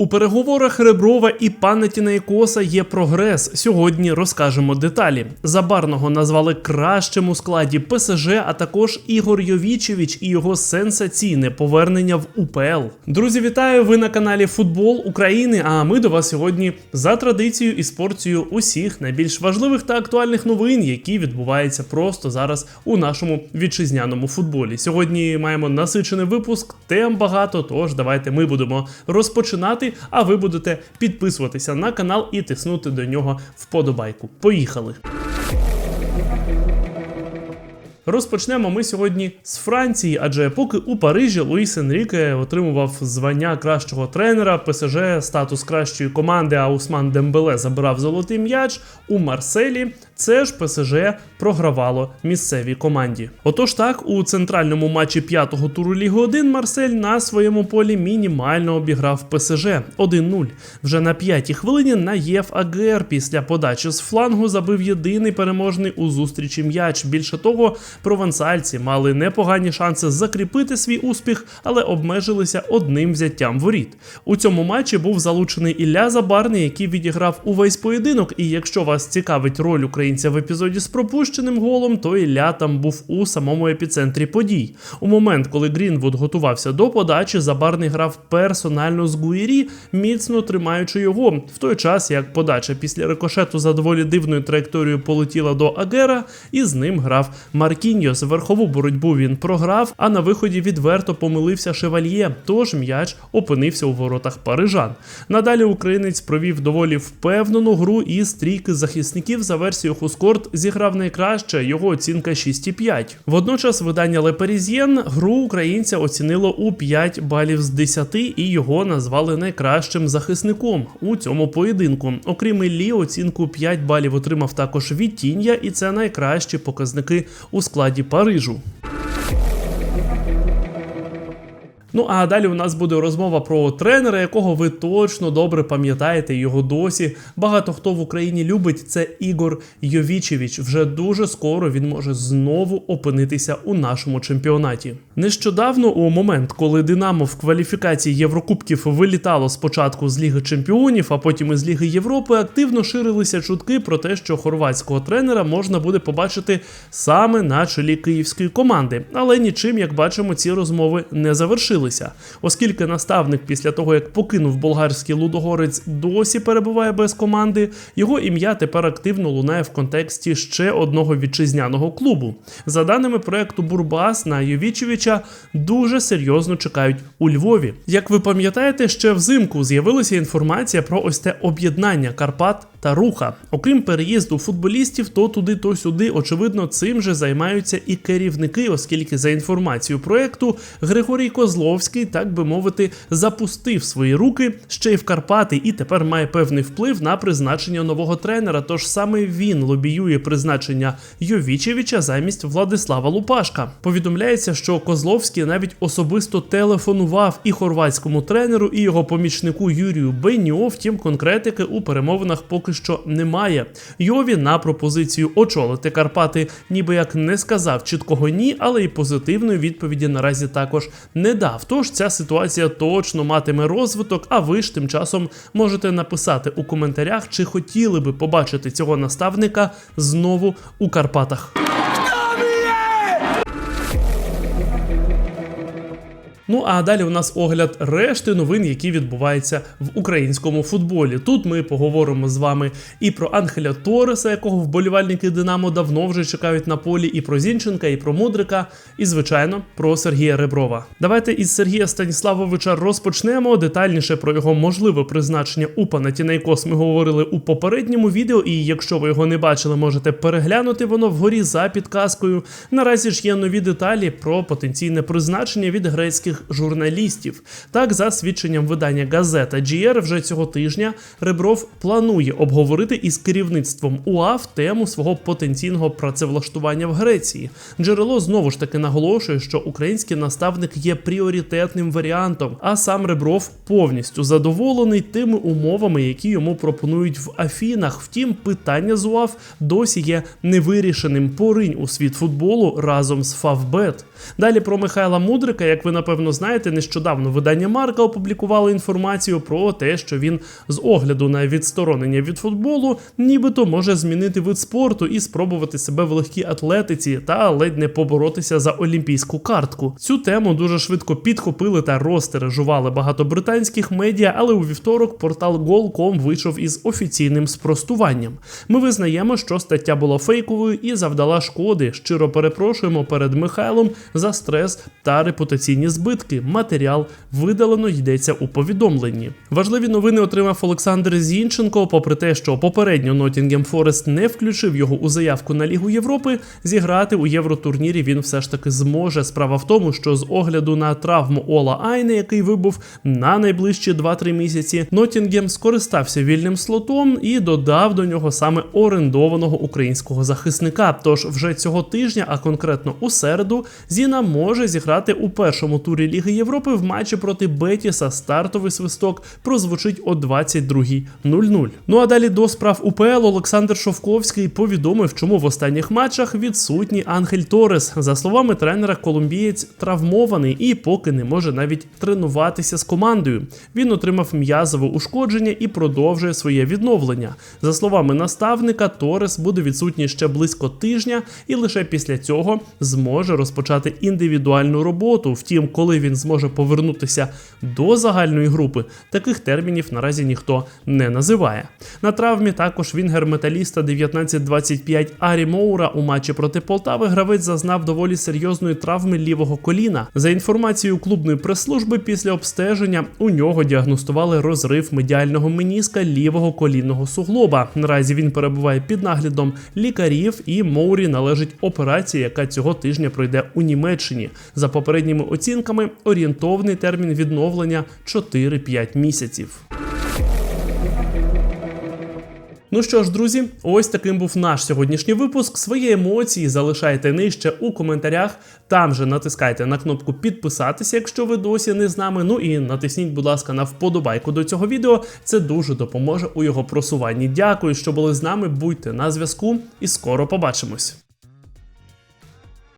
У переговорах Реброва і Панетінайкоса є прогрес. Сьогодні розкажемо деталі. Забарного назвали кращим у складі ПСЖ, а також Ігор Йовічевич і його сенсаційне повернення в УПЛ. Друзі, вітаю! Ви на каналі Футбол України. А ми до вас сьогодні за традицією і з порцією усіх найбільш важливих та актуальних новин, які відбуваються просто зараз у нашому вітчизняному футболі. Сьогодні маємо насичений випуск, тем багато. Тож давайте ми будемо розпочинати. А ви будете підписуватися на канал і тиснути до нього вподобайку. Поїхали! Розпочнемо ми сьогодні з Франції, адже поки у Парижі Луїс Енріке отримував звання кращого тренера, ПСЖ, статус кращої команди, а Усман Дембеле забирав золотий м'яч. У Марселі це ж ПСЖ програвало місцевій команді. Отож так, у центральному матчі п'ятого туру Ліги 1 Марсель на своєму полі мінімально обіграв ПСЖ 1-0. Вже на п'ятій хвилині Наєв Агер після подачі з флангу забив єдиний переможний у зустрічі м'яч. Більше того, провансальці мали непогані шанси закріпити свій успіх, але обмежилися одним взяттям воріт. У цьому матчі був залучений Ілля Забарний, який відіграв увесь поєдинок. І якщо вас цікавить роль українця в епізоді з пропущеним голом, то Ілля там був у самому епіцентрі подій. У момент, коли Грінвуд готувався до подачі, Забарний грав персонально з Гуєрі, міцно тримаючи його, в той час як подача після рикошету за доволі дивною траєкторією полетіла до Агера, і з ним грав Маркіньос. Верхову боротьбу він програв, а на виході відверто помилився шевальє, тож м'яч опинився у воротах парижан. Надалі українець провів доволі впевнену гру і стрійки захисників за версією Хускорт зіграв найкраще, його оцінка 6,5. Водночас видання Le Parisien гру українця оцінило у 5 балів з 10 і його назвали найкращим захисником у цьому поєдинку. Окрім Іллі, оцінку 5 балів отримав також Вітіння, і це найкращі показники у складі Парижу. Ну а далі у нас буде розмова про тренера, якого ви точно добре пам'ятаєте. Його досі багато хто в Україні любить. Це Ігор Йовічевич. Вже дуже скоро він може знову опинитися у нашому чемпіонаті. Нещодавно, у момент, коли Динамо в кваліфікації Єврокубків вилітало спочатку з Ліги Чемпіонів, а потім із Ліги Європи, активно ширилися чутки про те, що хорватського тренера можна буде побачити саме на чолі київської команди. Але нічим, як бачимо, ці розмови не завершили оскільки наставник після того, як покинув болгарський лудогорець, досі перебуває без команди, його ім'я тепер активно лунає в контексті ще одного вітчизняного клубу. За даними проекту Бурбас на Йовічевича дуже серйозно чекають у Львові. Як ви пам'ятаєте, ще взимку з'явилася інформація про ось те об'єднання Карпат та Руха. Окрім переїзду футболістів, то туди, то сюди, очевидно, цим же займаються і керівники, оскільки за інформацією проекту Григорій Козловський, так би мовити, запустив свої руки ще й в Карпати, і тепер має певний вплив на призначення нового тренера. Тож саме він лобіює призначення Йовічевича замість Владислава Лупашка. Повідомляється, що Козловський навіть особисто телефонував і хорватському тренеру, і його помічнику Юрію Беньо. Втім, конкретики у перемовинах поки що немає. Йові на пропозицію очолити Карпати, ніби як не сказав чіткого ні, але й позитивної відповіді наразі також не дав. Тож ця ситуація точно матиме розвиток. А ви ж тим часом можете написати у коментарях, чи хотіли би побачити цього наставника знову у Карпатах. Ну а далі у нас огляд решти новин, які відбуваються в українському футболі. Тут ми поговоримо з вами і про Анхеля Тореса, якого вболівальники Динамо давно вже чекають на полі, і про Зінченка, і про Мудрика, і звичайно про Сергія Реброва. Давайте із Сергія Станіславовича розпочнемо. Детальніше про його можливе призначення у Панатінайкос ми говорили у попередньому відео. І якщо ви його не бачили, можете переглянути воно вгорі за підказкою. Наразі ж є нові деталі про потенційне призначення від грецьких журналістів. Так, за свідченням видання газета GR вже цього тижня Ребров планує обговорити із керівництвом УАФ тему свого потенційного працевлаштування в Греції. Джерело знову ж таки наголошує, що український наставник є пріоритетним варіантом, а сам Ребров повністю задоволений тими умовами, які йому пропонують в Афінах. Втім, питання з УАФ досі є невирішеним. Поринь у світ футболу разом з Фавбет. Далі про Михайла Мудрика, як ви напевно Напевно, знаєте, нещодавно видання Марка опублікувало інформацію про те, що він з огляду на відсторонення від футболу, нібито може змінити вид спорту і спробувати себе в легкій атлетиці та ледь не поборотися за олімпійську картку. Цю тему дуже швидко підхопили та розтережували багато британських медіа, але у вівторок портал Goal.com вийшов із офіційним спростуванням. Ми визнаємо, що стаття була фейковою і завдала шкоди. Щиро перепрошуємо перед Михайлом за стрес та репутаційні збитки. Матеріал видалено йдеться у повідомленні. Важливі новини отримав Олександр Зінченко. Попри те, що попередньо Нотінгем Форест не включив його у заявку на Лігу Європи, зіграти у євротурнірі він все ж таки зможе. Справа в тому, що з огляду на травму Ола Айне, який вибув на найближчі 2-3 місяці, Нотінгем скористався вільним слотом і додав до нього саме орендованого українського захисника. Тож вже цього тижня, а конкретно у середу, Зіна може зіграти у першому турі Ліги Європи в матчі проти Бетіса. Стартовий свисток прозвучить о 22.00. Ну а далі до справ УПЛ Олександр Шовковський повідомив, чому в останніх матчах відсутній Ангель Торес. За словами тренера, колумбієць травмований і поки не може навіть тренуватися з командою. Він отримав м'язове ушкодження і продовжує своє відновлення. За словами наставника, Торес буде відсутній ще близько тижня, і лише після цього зможе розпочати індивідуальну роботу. Втім, коли він зможе повернутися до загальної групи, таких термінів наразі ніхто не називає. На травмі також вінгер металіста 1925 Арі Моура у матчі проти Полтави гравець зазнав доволі серйозної травми лівого коліна. За інформацією клубної прес-служби, після обстеження у нього діагностували розрив медіального меніска лівого колінного суглоба. Наразі він перебуває під наглядом лікарів, і Моурі належить операції, яка цього тижня пройде у Німеччині. За попередніми оцінками, орієнтовний термін відновлення 4-5 місяців. Ну що ж, друзі, ось таким був наш сьогоднішній випуск. Свої емоції залишайте нижче у коментарях. Там же натискайте на кнопку підписатися, якщо ви досі не з нами. Ну і натисніть, будь ласка, на вподобайку до цього відео. Це дуже допоможе у його просуванні. Дякую, що були з нами. Будьте на зв'язку і скоро побачимось.